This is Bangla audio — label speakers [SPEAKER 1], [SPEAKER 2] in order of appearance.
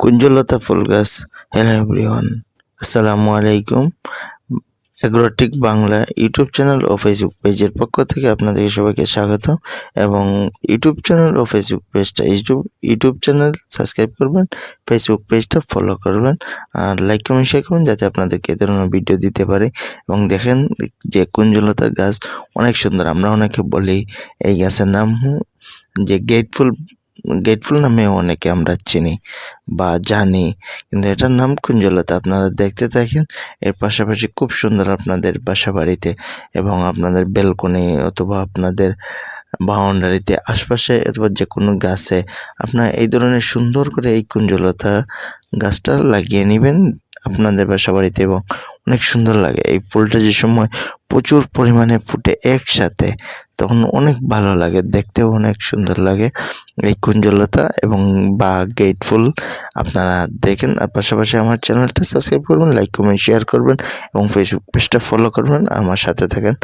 [SPEAKER 1] কুঞ্জলতা ফুল গাছ। হ্যালো এভরিওয়ান আসসালামু আলাইকুম। অ্যাগ্রোটিক বাংলা ইউটিউব চ্যানেল ও ফেসবুক পেজের পক্ষ থেকে আপনাদেরকে সবাইকে স্বাগত এবং ইউটিউব চ্যানেল ও ফেসবুক পেজটা ইউটিউব ইউটিউব চ্যানেল সাবস্ক্রাইব করবেন ফেসবুক পেজটা ফলো করবেন আর লাইক কমেন্ট শেয়ার করবেন যাতে আপনাদেরকে এ ধরনের ভিডিও দিতে পারে। এবং দেখেন যে কুঞ্জলতার গাছ অনেক সুন্দর, আমরা অনেকে বলি এই গাছের নাম যে গেটফুল গেটফুল নামে অনেকে আমরা চিনি বা জানি। কিন্তু এটার নাম কুঞ্জলতা, আপনারা দেখতে থাকেন, এর পাশাপাশি খুব সুন্দর আপনাদের বাসা বাড়িতে এবং আপনাদের বেলকনি অথবা আপনাদের বাউন্ডারিতে আশপাশে অথবা যে কোনো গাছে, আপনার এই ধরনের সুন্দর করে এই কুঞ্জলতা গাছটা লাগিয়ে নেবেন। আপনাদের বাসা বাড়িতে এবং অনেক সুন্দর লাগে। এই ফুলটা যে সময় প্রচুর পরিমাণে ফুটে একসাথে, তখন অনেক ভালো লাগে, দেখতেও অনেক সুন্দর লাগে। এই কুঞ্জলতা এবং বা গেট ফুল আপনারা দেখেন, আর পাশাপাশি আমার চ্যানেলটা সাবস্ক্রাইব করবেন লাইক কমেন্ট শেয়ার করবেন এবং ফেসবুক পেজটা ফলো করবেন, আমার সাথে থাকেন।